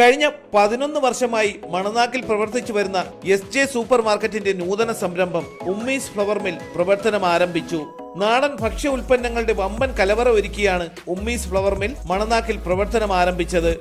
കഴിഞ്ഞ പതിനൊന്ന് വർഷമായി മണനാക്കിൽ പ്രവർത്തിച്ചു വരുന്ന എസ് ജെ സൂപ്പർ മാർക്കറ്റിന്റെ നൂതന സംരംഭം ഉമ്മീസ് ഫ്ലവർ മിൽ പ്രവർത്തനം ആരംഭിച്ചു. നാടൻ ഭക്ഷ്യ ഉൽപ്പന്നങ്ങളുടെ വമ്പൻ കലവറ ഒരുക്കിയാണ് ഉമ്മീസ് ഫ്ലവർ മിൽ മണനാക്കിൽ പ്രവർത്തനം ആരംഭിച്ചത്.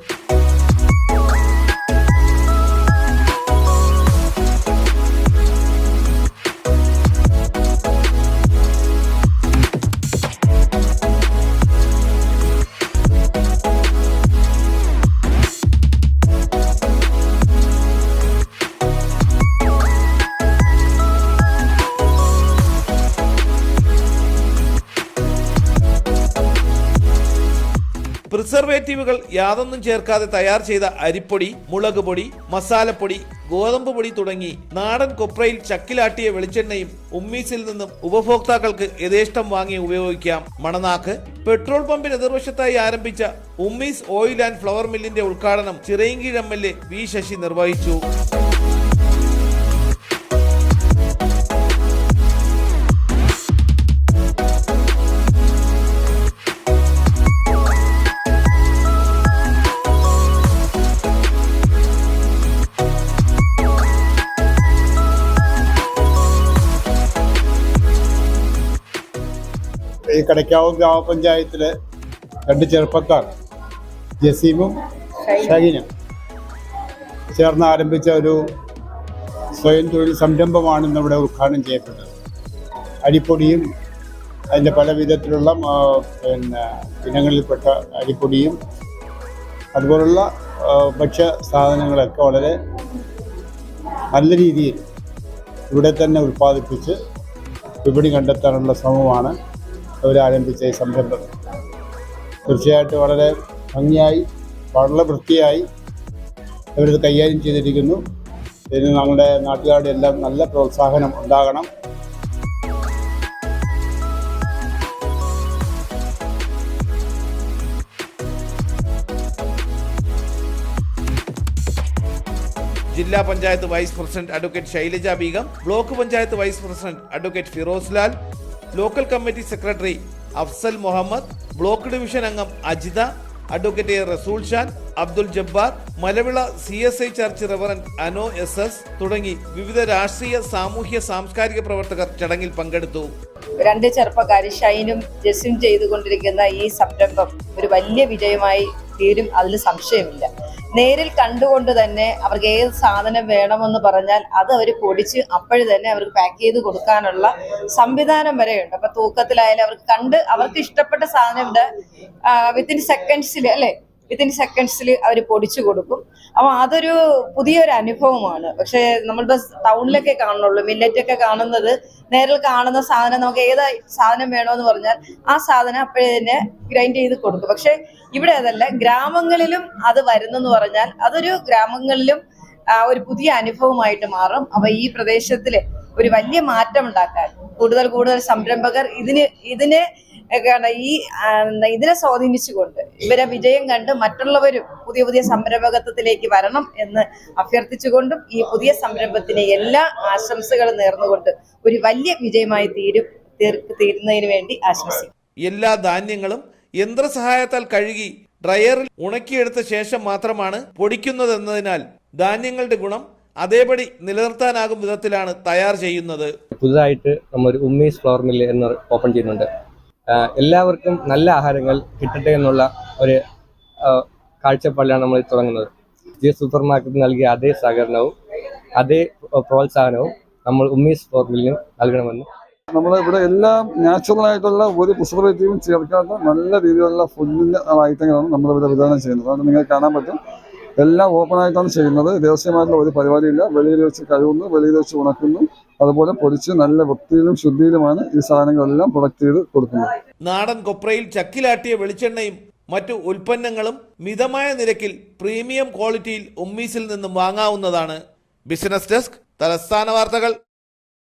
പ്രിസർവേറ്റീവുകൾ യാതൊന്നും ചേർക്കാതെ തയ്യാർ ചെയ്ത അരിപ്പൊടി മുളക് പൊടി മസാലപ്പൊടി ഗോതമ്പ് പൊടി തുടങ്ങി നാടൻ കൊപ്രയിൽ ചക്കിലാട്ടിയ വെളിച്ചെണ്ണയും ഉമ്മീസിൽ നിന്നും ഉപഭോക്താക്കൾക്ക് യഥേഷ്ടം വാങ്ങി ഉപയോഗിക്കാം. മണനാക്ക് പെട്രോൾ പമ്പിന് എതിർവശത്തായി ആരംഭിച്ച ഉമ്മീസ് ഓയിൽ ആൻഡ് ഫ്ലവർ മില്ലിന്റെ ഉദ്ഘാടനം Chirayinkeezhu M L A V Sasi നിർവഹിച്ചു. ഈ കടയ്ക്കാവ് ഗ്രാമപഞ്ചായത്തിലെ രണ്ട് ചെറുപ്പക്കാർ ജസീമും ഷഹീനും ചേർന്ന് ആരംഭിച്ച ഒരു സ്വയം തൊഴിൽ സംരംഭമാണ് ഇന്നിവിടെ ഉദ്ഘാടനം ചെയ്യപ്പെട്ടത്. അരിപ്പൊടിയും അതിന്റെ പല വിധത്തിലുള്ള പിന്നെ ഇനങ്ങളിൽപ്പെട്ട അരിപ്പൊടിയും അതുപോലുള്ള ഭക്ഷ്യ സാധനങ്ങളൊക്കെ വളരെ നല്ല രീതിയിൽ ഇവിടെ തന്നെ ഉൽപ്പാദിപ്പിച്ച് വിപണി കണ്ടെത്താനുള്ള ശ്രമമാണ് അവരാരംഭിച്ച ഈ സംരംഭം. തീർച്ചയായിട്ടും വളരെ ഭംഗിയായി വളരെ വൃത്തിയായി അവരിത് കൈകാര്യം ചെയ്തിരിക്കുന്നു. ഇതിന് നമ്മുടെ നാട്ടുകാരുടെ എല്ലാം നല്ല പ്രോത്സാഹനം ഉണ്ടാകണം. ജില്ലാ panchayat vice president advocate Shailaja Beegum block panchayat vice president advocate Firoz Lal local committee secretary Afsal Muhammad block division അംഗം Ajitha advocate Rasool Shan Abdul Jabbar Malavila C S I church reverend Ano S S തുടങ്ങി വിവിധ രാഷ്ട്രീയ സാമൂഹ്യ സാംസ്കാരിക പ്രവർത്തകർ ചടങ്ങിൽ പങ്കെടുത്തു. രണ്ട് ചെറുപ്പക്കാർ ഷൈനും ജസ്സും ചെയ്തുകൊണ്ടിരിക്കുന്ന ഈ സംരംഭം ഒരു വലിയ വിജയമായി തീരും അതിൽ സംശയമില്ല. നേരിൽ കണ്ടുകൊണ്ട് തന്നെ അവർക്ക് ഏത് സാധനം വേണമെന്ന് പറഞ്ഞാൽ അത് അവർ പൊടിച്ച് അപ്പോഴ് തന്നെ അവർക്ക് പാക്ക് ചെയ്ത് കൊടുക്കാനുള്ള സംവിധാനം വരെയുണ്ട് അപ്പൊ തൂക്കത്തിലായാലും അവർക്ക് കണ്ട് അവർക്ക് ഇഷ്ടപ്പെട്ട സാധനം വിത്തിൻ സെക്കൻഡ്സിൽ അല്ലെ? വിത്തിൻ സെക്കൻഡ്സിൽ അവർ പൊടിച്ചു കൊടുക്കും. അപ്പോൾ അതൊരു പുതിയൊരു അനുഭവമാണ്. പക്ഷേ നമ്മളിപ്പോൾ ടൗണിലൊക്കെ കാണുന്നുള്ളൂ മില്ലറ്റൊക്കെ കാണുന്നത് നേരിൽ കാണുന്ന സാധനം നമുക്ക് ഏത് സാധനം വേണമെന്ന് പറഞ്ഞാൽ ആ സാധനം അപ്പോഴേ തന്നെ ഗ്രൈൻഡ് ചെയ്ത് കൊടുക്കും. പക്ഷേ ഇവിടെ അതല്ല ഗ്രാമങ്ങളിലും അത് വരുന്നെന്ന് പറഞ്ഞാൽ അതൊരു ഗ്രാമങ്ങളിലും ഒരു പുതിയ അനുഭവമായിട്ട് മാറും. അപ്പൊ ഈ പ്രദേശത്തിൽ ഒരു വലിയ മാറ്റം ഉണ്ടാക്കാൻ കൂടുതൽ കൂടുതൽ സംരംഭകർ ഇതിന് ഇതിന് ഈ ഇതിനെ സ്വാധീനിച്ചുകൊണ്ട് ഇവരെ വിജയം കണ്ട് മറ്റുള്ളവരും പുതിയ പുതിയ സംരംഭകത്വത്തിലേക്ക് വരണം എന്ന് അഭ്യർത്ഥിച്ചുകൊണ്ടും ഈ പുതിയ സംരംഭത്തിന് എല്ലാ ആശംസകളും നേർന്നുകൊണ്ട് ഒരു വലിയ വിജയമായി തീരും തീർ- തീരുന്നതിന് വേണ്ടി ആശംസിക്കും എല്ലാ ധാന്യങ്ങളും യന്ത്രസഹായത്താൽ കഴുകി ഡ്രയറിൽ ഉണക്കിയെടുത്ത ശേഷം മാത്രമാണ് പൊടിക്കുന്നതെന്നതിനാൽ ധാന്യങ്ങളുടെ ഗുണം അതേപടി നിലനിർത്താനാകും വിധത്തിലാണ് തയ്യാർ ചെയ്യുന്നത്. പുതുതായിട്ട് നമ്മൾ ഒരു ഉമ്മീസ് ഫ്ലവർ മില്ല് എന്ന് ഓപ്പൺ ചെയ്യുന്നുണ്ട്. എല്ലാവർക്കും നല്ല ആഹാരങ്ങൾ കിട്ടട്ടെ എന്നുള്ള ഒരു കാഴ്ചപ്പാടിലാണ് നമ്മൾ തുടങ്ങുന്നത്. ജിയോ സൂപ്പർ മാർക്കറ്റ് നൽകിയ അതേ സഹകരണവും അതേ പ്രോത്സാഹനവും നമ്മൾ ഉമ്മീസ് ഫോർമിലിനും നൽകണമെന്ന്. നമ്മൾ ഇവിടെ എല്ലാം നാച്ചുറൽ ആയിട്ടുള്ള ഒരു പ്രിസർവേറ്റീവും ചേർക്കാത്ത നല്ല രീതിയിലുള്ള ഫുഡിന്റെ ഐറ്റങ്ങളാണ് നമ്മളിവിടെ വിതരണം ചെയ്യുന്നത്. അത് നിങ്ങൾക്ക് കാണാൻ പറ്റും. എല്ലാം ഓപ്പൺ ആയിട്ടാണ് ചെയ്യുന്നത്. രഹസ്യമായിട്ടുള്ള ഒരു പരിപാടിയില്ല. വെളിയിൽ വെച്ച് കഴുകുന്നു വെളിയിൽ വെച്ച് ഉണക്കുന്നു. അതുപോലെ പൊടിച്ച് നല്ല വൃത്തിയിലും ശുദ്ധിയിലുമാണ് ഈ സാധനങ്ങളെല്ലാം പ്രൊഡക്റ്റ് ചെയ്ത് കൊടുക്കുന്നത്. നാടൻ കൊപ്രയിൽ ചക്കിലാട്ടിയ വെളിച്ചെണ്ണയും മറ്റു ഉൽപ്പന്നങ്ങളും മിതമായ നിരക്കിൽ പ്രീമിയം ക്വാളിറ്റിയിൽ ഉമ്മീസിൽ നിന്നും വാങ്ങാവുന്നതാണ്. ബിസിനസ് ഡെസ്ക് തലസ്ഥാന വാർത്തകൾ.